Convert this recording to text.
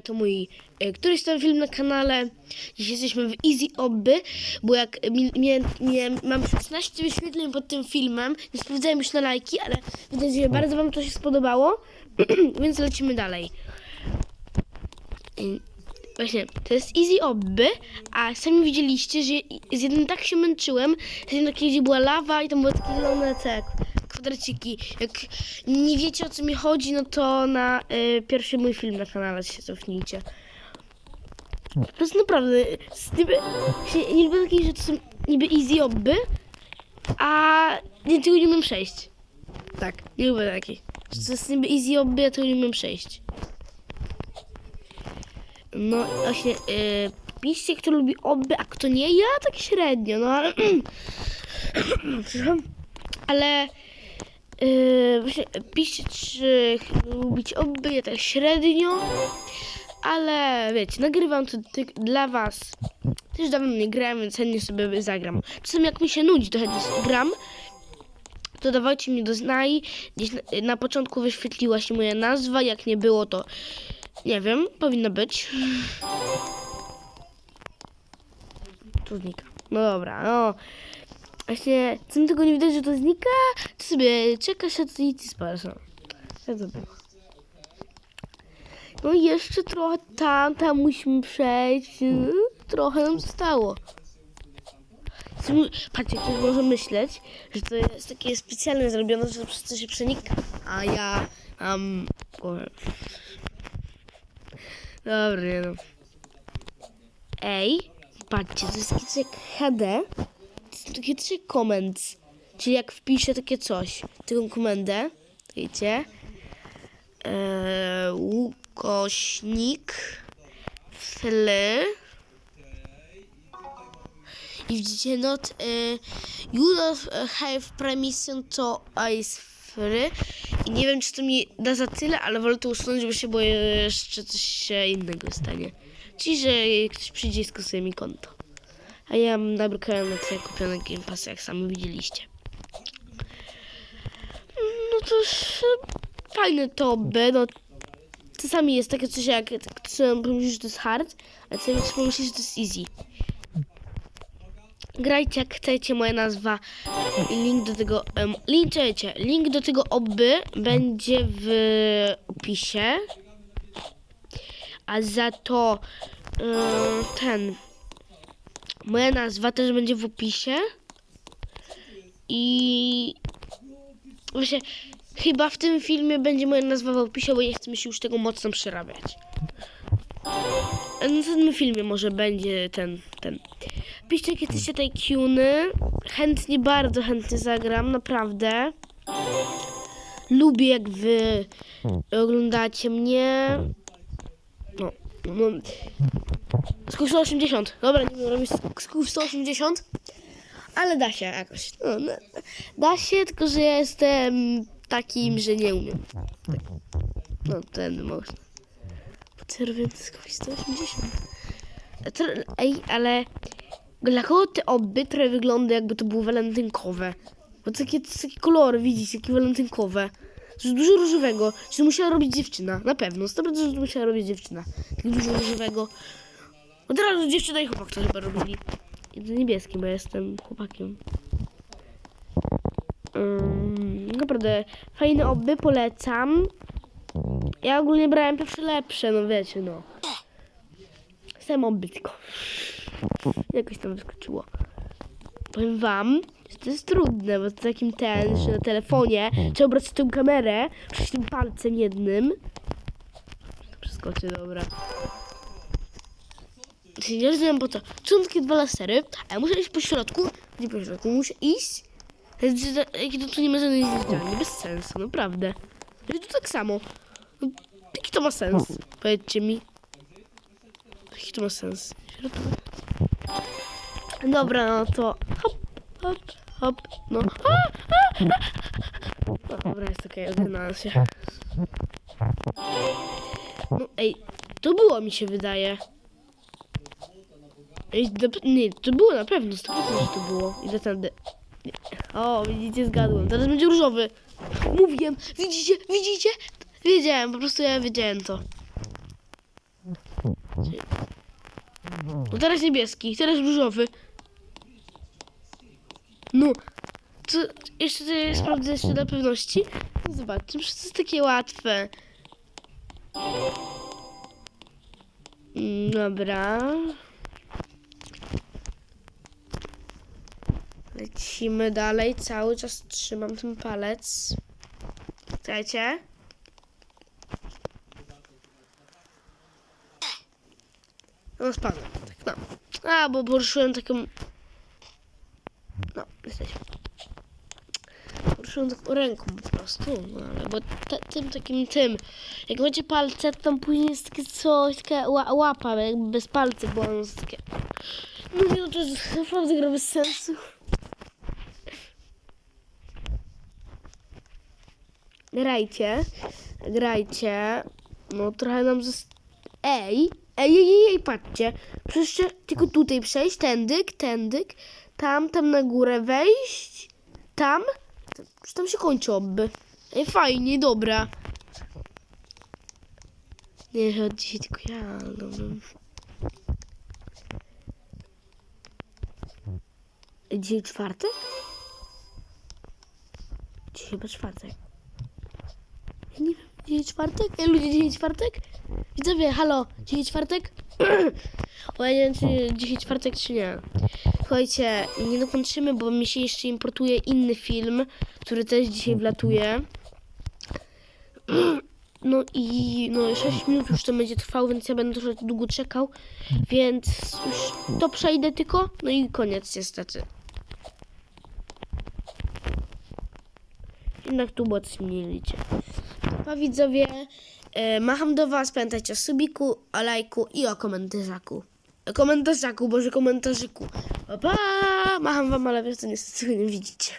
To mój e, któryś tam film na kanale. Dziś jesteśmy w Easy Obby, bo jak mi, mi, mi, mam 16 wyświetleń pod tym filmem, nie sprawdzałem już na lajki, ale widać, że bardzo wam to się spodobało, więc lecimy dalej. Właśnie, to jest Easy Obby, a sami widzieliście, że z jednym tak się męczyłem, że jednak gdzie była lawa i tam były takie zielone te kwadraciki. Jak nie wiecie o co mi chodzi, no to na y, pierwszy mój film na kanale się cofnijcie. Po prostu naprawdę, z niby, się, nie lubię takich, że to są niby Easy Obby, a nie, tego nie umiem przejść. Tak, nie lubię. Że to jest niby Easy Obby, a tego nie umiem przejść. No właśnie, yy, piszcie, kto lubi obby, a kto nie. Ja tak średnio, no ale... Ale... Yy, właśnie, piszcie, czy lubicie obby, ja tak średnio. Ale wiecie, nagrywam to dla was. Też dawno nie grałem, więc chętnie sobie zagram. Czasem jak mi się nudzi, to chętnie gram. To dawajcie mi do znaj. Gdzieś na, na początku wyświetliła się moja nazwa, jak nie było to nie wiem, powinno być. Tu znika. No dobra, no. Właśnie, co mi tego nie widać, że to znika, to sobie czekasz, a to nic spalasz. No. Tak. No i jeszcze trochę tam, tam musimy przejść. y, Trochę nam zostało. Patrzcie, ktoś może myśleć, że to jest takie specjalnie zrobione, że przez to się przenika. A ja mam głowę. Dobra, no. Ej, patrzcie, to jest jak HD. Takie trzy comments. Czyli jak wpiszę takie coś, taką komendę, wiecie, eee, ukośnik, fly, i widzicie, not, e, you don't have permission to ice free. I nie wiem, czy to mi da za tyle, ale wolę to usunąć, bo się boję, że jeszcze coś się innego stanie. Czyli, że ktoś przyjdzie i skasuje mi konto. A ja mam nabrukałem na te kupione Game Passy, jak sami widzieliście. No to fajne to B, no czasami jest takie coś jak, czasami pomyślisz, że to jest hard, a czasami pomyślisz, że to jest easy. Grajcie jak chcecie, moja nazwa. Link do tego. Um, link, do tego obby będzie w opisie. A za to em, ten. Moja nazwa też będzie w opisie. I właśnie chyba w tym filmie będzie moja nazwa w opisie, bo nie chcę mi się już tego mocno przerabiać. Na następnym filmie może będzie ten, ten. Piszcie, jakie jesteście tej Qny. Chętnie, bardzo chętnie zagram, naprawdę. Lubię, jak wy oglądacie mnie. No. Skok 180. Dobra, nie wiem, robić skok 180. Ale da się jakoś. No, no, da się, tylko że ja jestem takim, że nie umiem. No, ten można. Ty robię skok 180. To, ej, ale dla kogo te obby trochę wygląda jakby to było walentynkowe? Bo takie, takie kolory, widzicie, takie walentynkowe. Że dużo różowego. Czy to musiała robić dziewczyna? Na pewno. 100% że to musiała robić dziewczyna. Tak dużo różowego. Od razu dziewczyna i chłopak to chyba robili. I to niebieskie, bo jestem chłopakiem. Um, naprawdę, fajne obby, polecam. Ja ogólnie brałem pierwsze lepsze, no wiecie, no. Samo bytko. Jakoś tam wyskoczyło. Powiem wam, że to jest trudne, bo z takim ten, że na telefonie trzeba brać tą kamerę, przejść tym palcem jednym. To przeskoczy, dobra. Czyli nie rozumiem po co. Są takie dwa lasery, a ja muszę iść po środku. Nie po środku, muszę iść. Jakie to tu nie ma żadnej zjeżdżalni, bez sensu, naprawdę. I tu tak samo. No, Jaki to ma sens? Powiedzcie mi. Jaki to ma sens? Dobra, no to hop, hop, hop, no. A, a, a. No dobra, jest okej, okay, ogarnąłem się. No ej, to było mi się wydaje. Ej, do, nie, to było na pewno, 100% że to było. Idę tędy. O, widzicie, zgadłem. Teraz będzie różowy. Mówiłem, widzicie, widzicie? Wiedziałem, po prostu ja wiedziałem to. No teraz niebieski, teraz różowy. No. Co, jeszcze to sprawdzę jeszcze dla pewności. No zobaczcie, to jest takie łatwe. Mm, Dobra. Lecimy dalej. Cały czas trzymam ten palec. Czekajcie. No spadłem. Tak, no. A, bo poruszyłem taką... No, jesteśmy. Poruszyłem taką ręką po prostu, no ale bo te, tym takim tym, jak macie palce, to tam później jest takie coś, taka ła, łapa, jakby bez palców, bo ono jest takie... No nie, no to jest naprawdę gra bez sensu. Grajcie, grajcie, no trochę nam zas... Ej, ej, ej, ej, patrzcie, przecież tylko tutaj przejść, tędyk, tędyk, tam, tam na górę wejść, tam, czy tam się kończy obby. Ej, fajnie, dobra. Nie, że od dzisiaj tylko ja, dobra. Ej, Dzisiaj czwartek? Dzisiaj chyba czwartek. Ja nie wiem, dzisiaj czwartek? Ej, ludzie, dzisiaj czwartek? Widzowie, halo, dzisiaj czwartek? o, ja nie wiem, czy dzisiaj czwartek, czy nie. Słuchajcie, nie dokończymy, bo mi się jeszcze importuje inny film, który też dzisiaj wlatuje. No i no 6 minut już to będzie trwało, więc ja będę trochę długo czekał, więc już to przejdę tylko, no i koniec niestety. Jednak tu mniej liczy. Pa widzowie, e, macham do was, pamiętajcie o subiku, o lajku i o komentarzaku. O komentarzaku, boże komentarzyku. Pa, pa! Macham wam, ale wy to niestety nie widzicie.